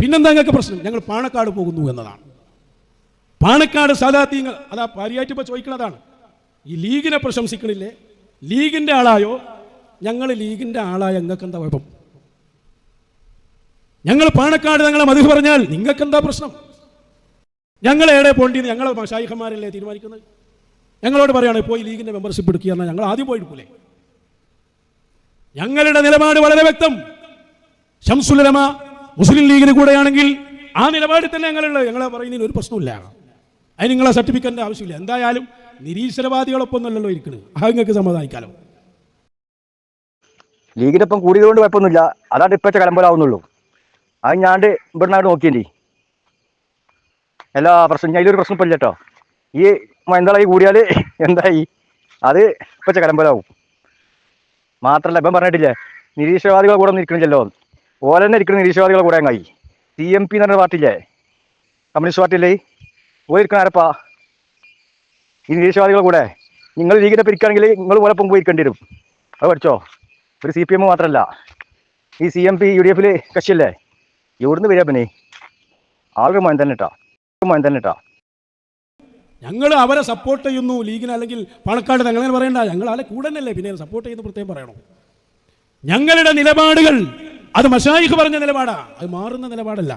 പിന്നെന്താ ഞങ്ങൾക്ക് പ്രശ്നം? ഞങ്ങൾ പാണക്കാട് പോകുന്നു എന്നതാണ്. പാണക്കാട് സാധാത്യങ്ങൾ അതാ പാരിയാറ്റിപ്പോൾ ചോദിക്കുന്നതാണ് ഈ ലീഗിനെ പ്രശംസിക്കണില്ലേ? ലീഗിന്റെ ആളായോ? ഞങ്ങൾ ലീഗിന്റെ ആളായ ഞങ്ങൾക്ക് എന്താ കുഴപ്പം? ഞങ്ങൾ പാണക്കാട് ഞങ്ങളെ മതി പറഞ്ഞാൽ നിങ്ങൾക്ക് എന്താ പ്രശ്നം? ഞങ്ങൾ എവിടെ പോണ്ടിന്ന് ഞങ്ങളെ ഷായിഖന്മാരല്ലേ തീരുമാനിക്കുന്നത്? ഞങ്ങളോട് പറയുകയാണ് പോയി ലീഗിന്റെ മെമ്പർഷിപ്പ് എടുക്കുക എന്നാൽ ഞങ്ങൾ ആദ്യം പോയി എടുക്കൂലേ? ഞങ്ങളുടെ നിലപാട് വളരെ വ്യക്തം. ഷംസുലമ മുസ്ലിം ലീഗിന് കൂടെയാണെങ്കിൽ ആ നിലപാടിൽ തന്നെ ഞങ്ങളുള്ളത് ഞങ്ങളെ പറയുന്നതിന് ഒരു പ്രശ്നമില്ല അതിന് നിങ്ങളെ സർട്ടിഫിക്കറ്റിന്റെ ആവശ്യമില്ല. എന്തായാലും നിരീശ്വരവാദികളൊപ്പം അല്ലല്ലോ ഇരിക്കുന്നത് ആ നിങ്ങൾക്ക് സമാധാനിക്കാലോ ലീഗിന്റെ ഒപ്പം കൂടിയതുകൊണ്ട് കുഴപ്പമൊന്നുമില്ല. അതാണ് ഇപ്പോഴത്തെ കലമ്പലാവുന്നുള്ളൂ അത് ഞാണ്ട് ഇവിടെ നാട് നോക്കിയേ എല്ലാ പ്രശ്നം അതിലൊരു പ്രശ്നം ഇപ്പം കേട്ടോ. ഈ മൈന്തളായി കൂടിയാൽ എന്തായി? അത് ഇപ്പോഴത്തെ കലമ്പലാവും മാത്രല്ല ഇപ്പം പറഞ്ഞിട്ടില്ലേ? നിരീശ്വരവാദികളെ കൂടെ ഒന്നും ഇരിക്കണില്ലല്ലോ ഓല തന്നെ ഇരിക്കുന്ന നിരീശ്വരവാദികളെ കൂടെ അങ്ങായി. സി എം പി എന്ന് പറഞ്ഞ പാർട്ടിയില്ലേ? കമ്മ്യൂണിസ്റ്റ് പാർട്ടിയില്ലേ? ഓല ഇരിക്കണ ആരപ്പാ? ഈ നിരീശ്വരവാദികളെ കൂടെ. നിങ്ങൾ ലീഗിനെ പിരിക്കുകയാണെങ്കിൽ നിങ്ങൾ പോലെ പോയി പോയിരിക്കേണ്ടി വരും. അത് പഠിച്ചോ? ഒരു സി പി എം മാത്രമല്ല ഈ C M P U D എഫിൽ കക്ഷിയല്ലേ? എവിടുന്ന് വരിക പിന്നെ? ആളുകൾ മോൻ തന്നെ ഇട്ടാ. തന്നെ ഇട്ടാ. ഞങ്ങൾ അവരെ സപ്പോർട്ട് ചെയ്യുന്നു ലീഗിന് അല്ലെങ്കിൽ പണക്കാട് ഞങ്ങളെ പറയണ്ട. ഞങ്ങൾ ആളെ കൂടെ തന്നെയല്ലേ പിന്നെ സപ്പോർട്ട് ചെയ്യുന്ന പ്രത്യേകം പറയണോ. ഞങ്ങളുടെ നിലപാടുകൾ അത് മഷായിഖ് പറഞ്ഞ നിലപാടാ. അത് മാറുന്ന നിലപാടല്ല.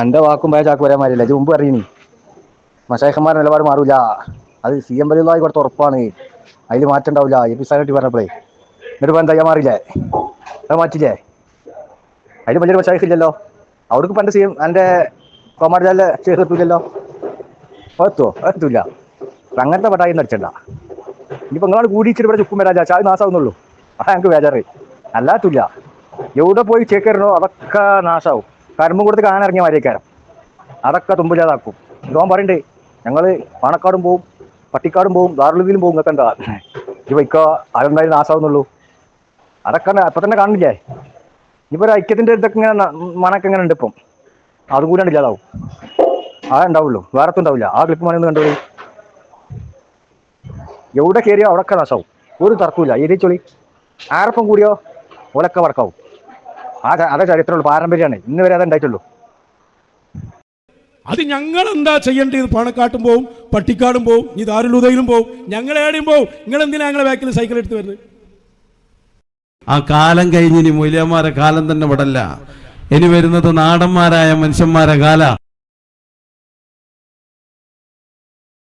എന്റെ വാക്കും പോയ ചാക്ക് വരാൻ മാറില്ല ഇത് മുമ്പ് അറിയിനി മഷായിഖന്മാരുടെ നിലപാട് മാറൂല. അത് സി എം വലിയതായി കൊടുത്ത ഉറപ്പാണ്. അതിൽ മാറ്റം ഉണ്ടാവില്ല എ പി സ്ഥാനാർത്ഥി പറഞ്ഞപ്പോഴേ എന്നിട്ട് എന്താ ഞാൻ മാറിയില്ലേ? അത് മാറ്റില്ലേ അതിൽ വലിയൊരു മഷായിഖ് ഇല്ലല്ലോ. അവർക്ക് പണ്ട് സി എം എന്റെ ചേഹ് എത്തൂലല്ലോ. എത്തുമോ എത്തൂല. അങ്ങനത്തെ പട്ടായി നടിച്ചണ്ട ഇനിയിപ്പോൾ നിങ്ങളാണ് കൂടിച്ചിട്ട് ഇവിടെ ചുക്കും വരാ ചാച്ചാ നാസാവുന്നുള്ളൂ. അതാ ഞങ്ങൾക്ക് ബേജാറ്. അല്ലാത്തില്ല. എവിടെ പോയി ചേക്കരണോ അതൊക്കെ നാശാവും. കരുമ്പ് കൊടുത്ത് കാനിറങ്ങിയ മാരിയേക്കാരം അതൊക്കെ തുമ്പില്ലാതാക്കും. ഇതോൻ പറയണ്ടേ ഞങ്ങൾ പാണക്കാടും പോവും പട്ടിക്കാടും പോവും ദാറുലുദ്ദീനും പോവും ഇതൊക്കെ എന്താ? വൈക്ക അതെന്തായാലും നാശാവുന്നുള്ളൂ. അതൊക്കെ അപ്പൊ തന്നെ കാണില്ലേ? ഇവരെ ഐക്യത്തിന്റെ ഇതൊക്കെ ഇങ്ങനെ മണക്കെ ഇങ്ങനെ ഉണ്ട് ഇപ്പം. അതും കൂടെ ഇല്ലാതാവും. ആ ഉണ്ടാവുള്ളൂ. വേറെ ഉണ്ടാവില്ല. ആ ക്ലിപ്പ് മണി ഒന്ന് കണ്ടോളൂ. എവിടെ കയറിയോ അവിടെയൊക്കെ നാശാവും. ഒരു തർക്കമില്ല ഏരിയ ചൊളി ആരപ്പം കൂടിയോ? ഓലൊക്കെ വർക്കാവും ആ അത ചരിത്രമുള്ളൂ. പാരമ്പര്യമാണ് ഇന്ന് വരെ അതുണ്ടായിട്ടുള്ളൂ. അത് ഞങ്ങൾ എന്താ ചെയ്യേണ്ടത് പണക്കാട്ടും പോവും പട്ടിക്കാടും പോവും ഈ ദാരുലുദയിലും പോവും. ഞങ്ങൾ എവിടെയും പോവും. നിങ്ങൾ എന്തിനാ ഞങ്ങളെ ബാക്കിൽ സൈക്കിൾ എടുത്ത് വരുന്നത്? ആ കാലം കഴിഞ്ഞിനി മൂല്യന്മാരെ കാലം തന്നെ വിടല്ല. ഇനി വരുന്നത് നാടന്മാരായ മനുഷ്യന്മാരെ കാല.